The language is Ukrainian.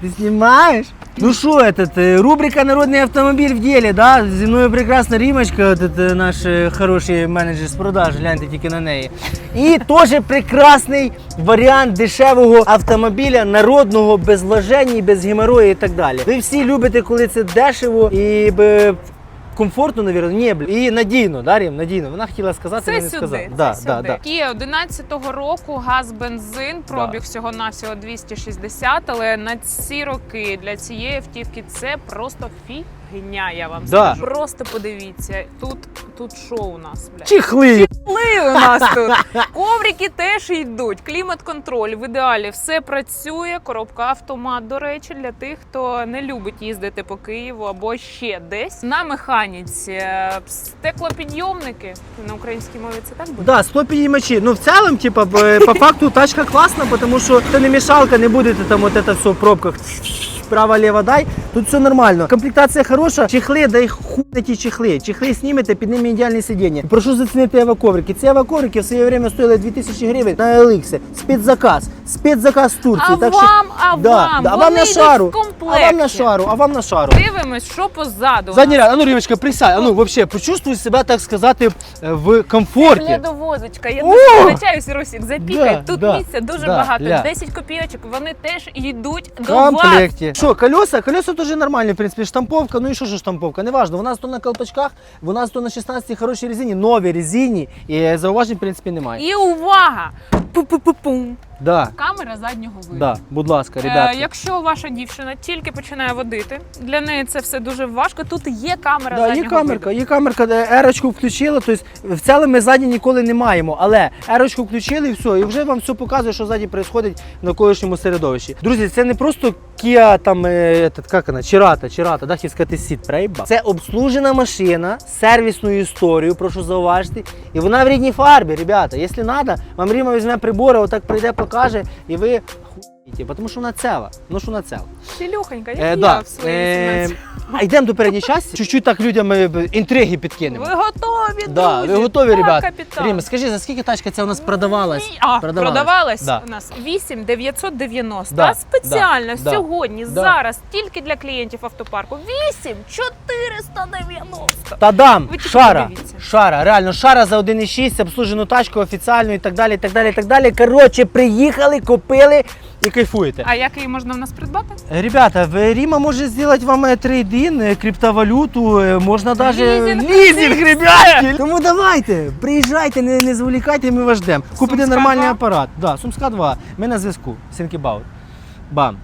Ты снимаешь? Ну что, этот, э, рубрика «Народный автомобиль в деле», да? Зі мною прекрасна Рімочка, от, это наш е, хороший менеджер з продаж, гляньте тільки на неї. І теж прекрасний варіант дешевого автомобіля, народного, без вложень, без геморрою і так далі. Ви всі любите, коли це дешево і б, комфортно, навірно, ні, бля, і надійно, да, Рім, надійно. Вона хотіла сказати, Це але не сюди, сказала. це Да, сюди. да, да. І 11-го року газ бензин, пробіг всього навсього 260, але на ці роки для цієї автівки це просто фігня, я вам Да. скажу. Просто подивіться, тут, тут що у нас, блядь? Чехли! Ли у нас тут. Коврики теж йдуть. Клімат-контроль в ідеалі все працює. Коробка автомат, до речі, для тих, хто не любить їздити по Києву або ще десь. На механіці е, стеклопідйомники на українській мові це так буде? Да, 100 підіймачі. Ну в цілому, типа, б- по факту тачка класна, тому що це не мішалка, не будете там от это все в пробках. Право, лево дай, тут все нормально. Комплектація хороша, чехли, дай хуй ті чехли. Чехли знімете, під ними ідеальне сидіння. Прошу зацінити еваковрики. Ці еваковрики в своє время стоїли 2000 гривень на еликсі. Спецзаказ. Спецзаказ Турції. А так що- а да, вам, да, а вам на шару. А вам на шару, а вам на шару. Дивимось, що позаду. Задній ряд, а ну, Римочка, присядь, а ну, вообще, почувствуй себе, так сказати, е, в комфорті. Ледовозочка, я О! дуже вибачаюсь, Русік, запікай. Да, Тут да, місця дуже да, багато. ля. 10 копійочок, вони теж йдуть до вас. комплекті. Що, колеса? Колеса теж нормальні, в принципі, штамповка. Ну і що ж штамповка? Неважно. У нас то на колпачках, у нас то на 16 хорошій резині, новій резині. І е, зауважень, в принципі, немає. І увага! Пу-пу-пу-пум. Да, Камера заднього виду. да, будь ласка, Е, ребята. якщо ваша дівчина тільки починає водити, для неї це все дуже важко. Тут є камера Да, заднього є камерка, виду. є камерка, де ерочку включили, тобто в цілому ми ззаді ніколи не маємо, але ерочку включили і все, і вже вам все показує, що ззаді відбувається в навколишньому середовищі. Друзі, це не просто Kia там, е, як вона, Чирата, Чирата, да, хотів сказати Сіт, правильно? Це обслужена машина з сервісною історією, прошу зауважити, і вона в рідній фарбі, ребята. Якщо треба, вам Ріма візьме прибори, отак прийде, покаже, і ви охуєте, тому що вона ціла, ну що вона ціла. Пілюхонька, як Е, я да. в свої Е, 18. а йдемо до передньої частини. Чуть-чуть так людям е, б- інтриги підкинемо. Ви готові, Да, друзі? ви готові, Так, ребят? капітан. Ріма, скажи, за скільки тачка ця у нас продавалась? А, Продавалась. Да. у нас 8 990. Да, а спеціально да, сьогодні, да. зараз, тільки для клієнтів автопарку 8 490. Та-дам! Ви тільки Шара! подивіться. Шара, реально, шара за 1,6, обслужену тачку офіціально і так далі, і так далі, і так далі. Коротше, приїхали, купили і кайфуєте. А як її можна в нас придбати? Ребята, Ріма може зробити вам е, трейдин, е, криптовалюту, е, можна навіть лізинг, ребятки. Тому давайте, приїжджайте, не, не зволікайте, ми вас ждемо. Купите нормальний 2. апарат. Да, Сумська 2. Ми на зв'язку. Сінкібаут. Бам.